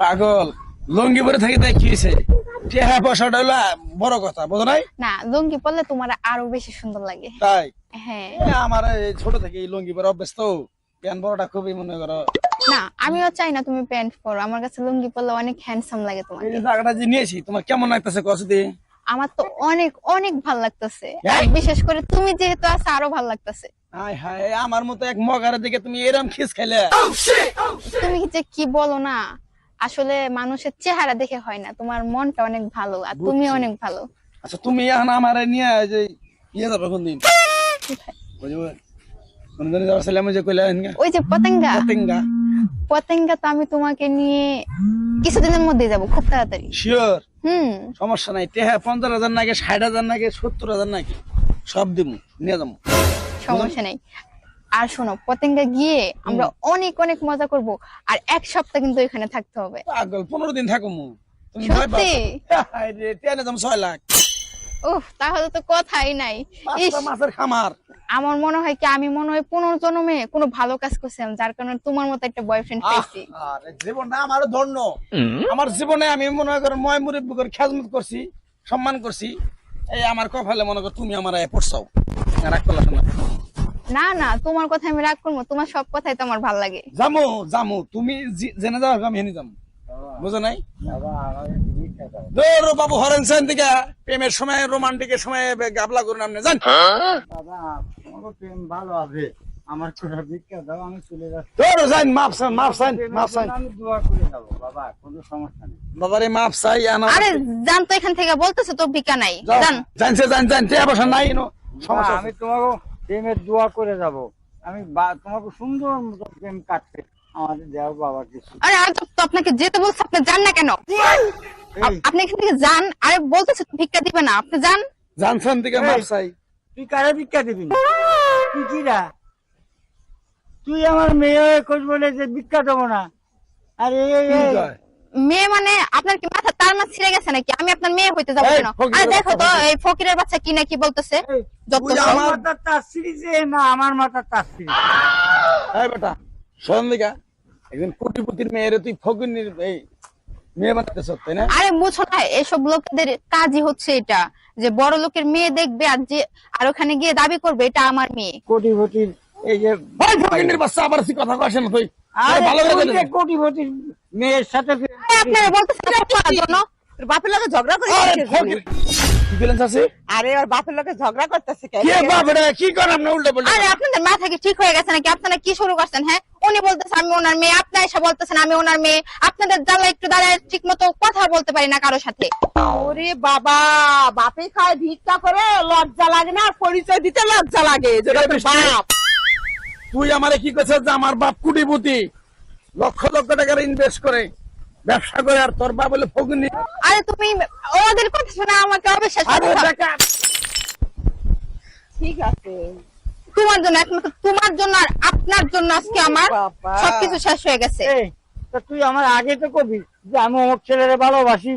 পাগল লঙ্গি পরে থাকি তাই কি হয়েছে টেহা পয়সাটা হলো বড় কথা বোঝো নাই? না লুঙ্গি পরলে তোমার আরও বেশি সুন্দর লাগে। তাই? হ্যাঁ। আমার এই ছোট থেকে এই লঙ্গি পরে অভ্যস্ত। প্যান বড়টা খুবই মনে করো। না আমিও চাই না তুমি প্যান্ট পরো। আমার কাছে লুঙ্গি পরলে অনেক হ্যান্ডসাম লাগে এই তোমাকে জায়গাটা যে নিয়েছি তোমার কেমন লাগতেছে কসদি আমার তো অনেক অনেক ভালো লাগতেছে। বিশেষ করে তুমি যেহেতু আছো আরও ভালো লাগতেছে। হায় হায় আমার মতো এক মগারের দিকে তুমি এরম খিস খাইলে। তুমি যে কি বলো না আসলে মানুষের চেহারা দেখে হয় না। তোমার মনটা অনেক ভালো আর তুমি অনেক ভালো। আচ্ছা তুমি এখন আমার নিয়ে যে ইয়ে যাবে কোন দিন বুঝবে যাওয়ার ছিলাম যে কইলে ওই যে পতেঙ্গা। পতেঙ্গা। পতেঙ্গা তো আমি তোমাকে নিয়ে কিছুদিনের মধ্যে যাব খুব তাড়াতাড়ি। শিওর হুম। সমস্যা নাই। টেহা পঞ্চাশ হাজার নাকি ষাট হাজার নাকি সত্তর হাজার নাকি সব দিমু নিয়ে যাব সমস্যা নেই। আর শোনো পতেঙ্গা গিয়ে আমরা অনেক অনেক মজা করব। আর এক সপ্তাহ কিন্তু এখানে থাকতে হবে। পাগল পনেরো দিন থাকো মু। তুমি সত্যি? টেনে ছয় লাখ। উফ তাহলে তো কথাই নাই। মাছের খামার। আমার মনে হয় কি আমি মনে হয় পুনর্জন্মে কোনো ভালো কাজ করছিলাম যার কারণে তোমার মতো একটা বয়ফ্রেন্ড পেয়েছি। জীবনটা আমারও ধন্য। আমার জীবনে আমি মনে করেন ময় মুরব্বী করে খেজমত করছি সম্মান করছি। এই আমার কপালে মনে কর তুমি আমার এ পড়ছাও। রাগ করলাম না না না তোমার কথা আমি রাগ করব তোমার সব কথাই তো ভালো লাগে। জামু জামু তুমি জেনে যাও আমি হেনে যাব বুঝো নাই? বাবু হরেন সেন দিকে প্রেমের সময় রোমান্টিকের সময় গাবলা করুন আপনি জান বাবা তোমার প্রেম ভালো আছে। আমার কোনো ভিক্ষা দাও আমি চলে যাচ্ছি। দৌড় যান মাপ চান মাপ চান মাপ চান আমি দোয়া করে যাব বাবা কোনো সমস্যা নেই। বাবারে মাপ চাই আনা আরে জান তো এখান থেকে বলতেছে তোর ভিকা নাই। জান জানছে জান জান তে বসা নাই সমস্যা আমি তোমাকে প্রেমের দোয়া করে যাব। আমি তোমাকে সুন্দর মতো প্রেম কাটতে আমাদের দেও বাবা কিছু। আরে আর তো আপনাকে যেতে বলছে আপনি যান না কেন? আপনি এখান থেকে যান আরে বলতেছে ভিক্ষা দিবে না আপনি যান। জানছেন দিকে মাপ চাই তুই কারে ভিক্ষা দিবি? না? তুই কিরা তুই আমার মেয়ে হয়ে খোঁজ বলে যে ভিক্ষা দেবো না। আরে এই? মেয়ে মানে আপনার কি মাথা তার না ছিঁড়ে গেছে নাকি? আমি আপনার মেয়ে হইতে যাব কেন? আরে দেখো তো এই ফকিরের বাচ্চা কি না কি বলতেছে? আমার মাথার তার সিরিজে না আমার মাথার তার সিরিজ এই বেটা শোন দিকা একজন কোটিপতির মেয়েরে তুই এই মেয়ে বানাতেছ তাই না? আরে বুঝো না এসব লোকেদের কাজই হচ্ছে এটা যে বড় লোকের মেয়ে দেখবে আর যে আর ওখানে গিয়ে দাবি করবে এটা আমার মেয়ে। কোটিপতির এই যে বাচ্চা আবার কথা কয় না তুই? আরে ভালো করে কোটিপতির মেয়ের সাথে আপনারা বলতেছেন এটা জন্য বাপের লগে ঝগড়া করে কি ব্যালেন্স আছে? আরে আর বাপের লগে ঝগড়া করতেছে কে কে বাপ রে? কি করাম না উল্টো বলতে আরে আপনাদের মাথা কি ঠিক হয়ে গেছে নাকি? আপনারা কি শুরু করছেন হ্যাঁ? উনি বলতেছে আমি ওনার মেয়ে। আপনি এসে বলতেছেন আমি ওনার মেয়ে। আপনাদের জ্বালা একটু দাঁড়ায় ঠিক মতো কথা বলতে পারি না কারোর সাথে। ওরে বাবা বাপে খায় ভিক্ষা করে লজ্জা লাগে না? পরিচয় দিতে লজ্জা লাগে যেটা তোর বাপ। তুই আমারে কি করছিস যে আমার বাপ কোটিপতি? লক্ষ লক্ষ টাকার ইনভেস্ট করে ব্যবসা করে আর তোর বা বলে ফগুনি। আরে তুমি ওদের কথা শোনা আমাকে অবিশ্বাস ঠিক আছে। তোমার জন্য একমাত্র তোমার জন্য আর আপনার জন্য আজকে আমার সব সবকিছু শেষ হয়ে গেছে। তো তুই আমার আগে তো কবি যে আমি অমুক ছেলেরে ভালোবাসি।